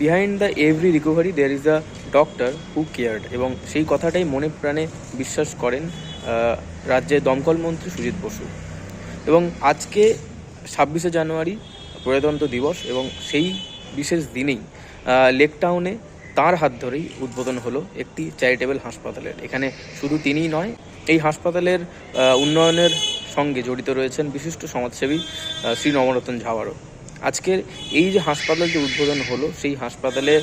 Behind the every recovery there is a doctor who cared এবং সেই কথাটাই মনে প্রাণে বিশ্বাস করেন রাজ্যের দমকল মন্ত্রী সুজিত বসু। এবং আজকে ছাব্বিশে জানুয়ারি প্রজাতন্ত্র দিবস এবং সেই বিশেষ দিনেই আহ, লেক টাউনে তার হাত ধরেই উদ্বোধন হলো একটি চ্যারিটেবল হাসপাতালের। এখানে শুধু তিনিই নয় এই হাসপাতালের উন্নয়নের সঙ্গে জড়িত রয়েছেন বিশিষ্ট সমাজসেবী শ্রী নবরতন ঝাওয়ারও। আজকের এই যে হাসপাতাল যে উদ্বোধন হলো, সেই হাসপাতালে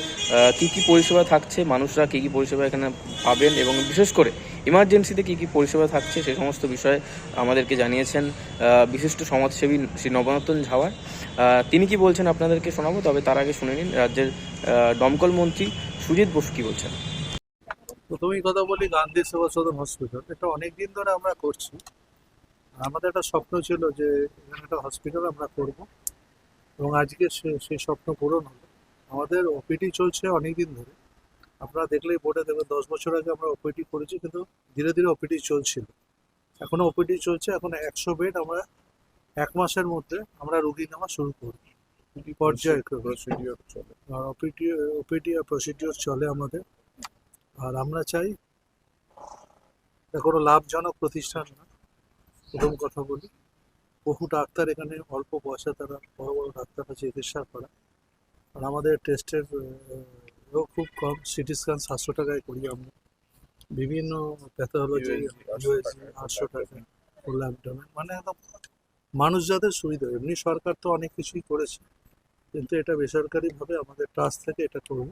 কি কি পরিষেবা থাকছে, মানুষরা কি কি পরিষেবা এখানে পাবেন এবং বিশেষ করে ইমার্জেন্সিতে কি কি পরিষেবা থাকছে, সে সমস্ত বিষয়ে আমাদেরকে জানিয়েছেন বিশিষ্ট সমাজসেবী শ্রী নবরতন ঝাওয়ার। তিনি কি বলছেন আপনাদেরকে শোনাবো? তবে তার আগে শুনে নিন, রাজ্যের দমকল মন্ত্রী সুজিত বসু কি বলছেন? প্রথমেই কথা বলি গান্ধী সেবা সদন হসপিটাল এটা অনেক দিন ধরে আমরা করছি। আমাদের একটা স্বপ্ন ছিল যে এখানে একটা হসপিটাল আমরা করব। এবং আজকে সে- সেই স্বপ্ন পূরণ হলো। আমাদের ওপিডি চলছে অনেক দিন ধরে। আপনারা দেখলেই বোর্ডে দেখবেন দশ বছর আগে আমরা ওপিডি করেছি কিন্তু ধীরে ধীরে ওপিডি চলছিল। এখনও ওপিডি চলছে এখন একশো বেড আমরা এক মাসের মধ্যে আমরা রুগী নেওয়া শুরু প্রসিডিওর চলে। ওপিডি ওপিডি আর প্রসিডিওর চলে আমাদের। আর আমরা চাই কোনো লাভজনক প্রতিষ্ঠান না প্রথম কথা বলি। বহু ডাক্তার এখানে অল্প পয়সা তারা বড় বড় ডাক্তাররা চিকিৎসা করা। আর আমাদের টেস্টের খুব কম সিটি স্ক্যান সাতশো টাকায় করি আমরা। বিভিন্ন প্যাথোলজি আটশো টাকা মানে একদম মানুষ যাদের সুবিধা এমনি সরকার তো অনেক কিছুই করেছে। কিন্তু এটা বেসরকারিভাবে আমাদের ট্রাস্ট থেকে এটা করব।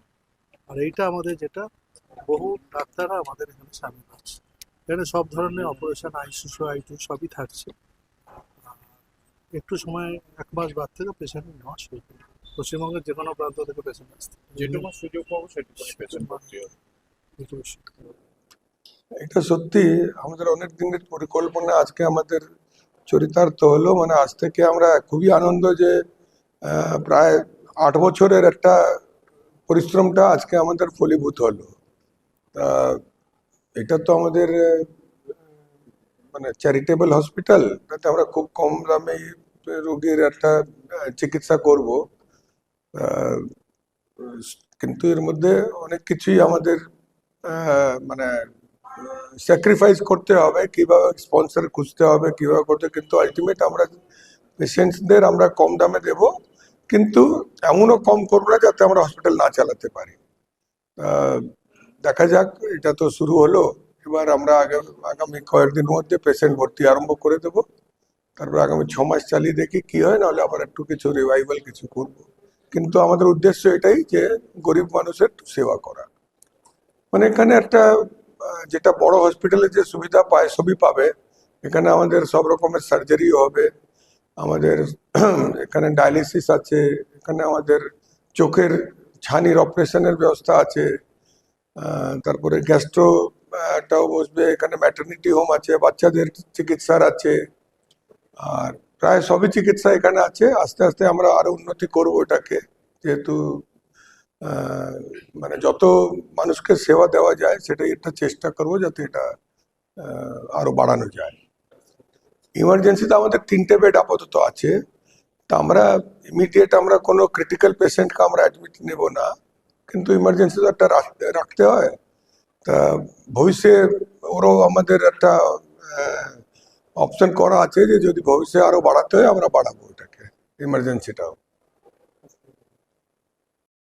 আর এইটা আমাদের যেটা বহু ডাক্তাররা আমাদের এখানে সামিল আছে। এখানে সব ধরনের অপারেশন আইসিসু আইটু সবই থাকছে। একটু সময় এক মাস বাদ থেকে পেশেন্ট নেওয়া শুরু করবে পশ্চিমবঙ্গের যে কোনো প্রান্ত থেকে পেশেন্ট আসতে যেটুকু সুযোগ পাবো সেটুকু পেশেন্ট ভর্তি হবে। এটা সত্যি আমাদের অনেক দিনের পরিকল্পনা। আজকে আমাদের চরিতার্থ হলো মানে আজ থেকে আমরা খুবই আনন্দ যে প্রায় আট বছরের একটা পরিশ্রমটা আজকে আমাদের ফলীভূত হলো। তা এটা তো আমাদের মানে চ্যারিটেবল হসপিটাল তাতে আমরা খুব কম দামে রোগীর একটা চিকিৎসা করব। কিন্তু এর মধ্যে অনেক কিছুই আমাদের মানে স্যাক্রিফাইস করতে হবে, কীভাবে স্পন্সর খুঁজতে হবে, কীভাবে করতে কিন্তু আলটিমেট আমরা পেশেন্টসদের আমরা কম দামে দেব, কিন্তু এমনও কম করব না যাতে আমরা হসপিটাল না চালাতে পারি। দেখা যাক, এটা তো শুরু হলো। এবার আমরা আগে, আগামী কয়েকদিন মধ্যে পেশেন্ট ভর্তি আরম্ভ করে দেব। তারপর আগামী ছ মাস চালিয়ে দেখি কি হয়, নাহলে আবার একটু কিছু রিভাইভাল কিছু করব। কিন্তু আমাদের উদ্দেশ্য এটাই যে গরিব মানুষের সেবা করা। মানে এখানে একটা যেটা বড় হসপিটালে যে সুবিধা পায়, সবই পাবে। এখানে আমাদের সব রকমের সার্জারিও হবে। আমাদের এখানে ডায়ালিসিস আছে, এখানে আমাদের চোখের ছানির অপারেশনের ব্যবস্থা আছে। তারপরে গ্যাস্ট্রো টাও বসবে। এখানে ম্যাটার্নিটি হোম আছে, বাচ্চাদের চিকিৎসার আছে। আর প্রায় সবই চিকিৎসা এখানে আছে। আস্তে আস্তে আমরা আরও উন্নতি করব এটাকে। যেহেতু মানে যত মানুষকে সেবা দেওয়া যায় সেটাই একটা চেষ্টা করব যাতে এটা আহ, আরও বাড়ানো যায়। ইমার্জেন্সিতে আমাদের তিনটে বেড আপাতত আছে। তা আমরা ইমিডিয়েট আমরা কোনো ক্রিটিক্যাল পেশেন্টকে আমরা অ্যাডমিট নেব না। কিন্তু ইমার্জেন্সি তো একটা রাখতে হয়। তা ভবিষ্যে ওরও আমাদের একটা অপশন করা আছে যে যদি ভবিষ্যতে আরও বাড়াতে হয় আমরা বাড়াবো এটাকে ইমার্জেন্সিটাও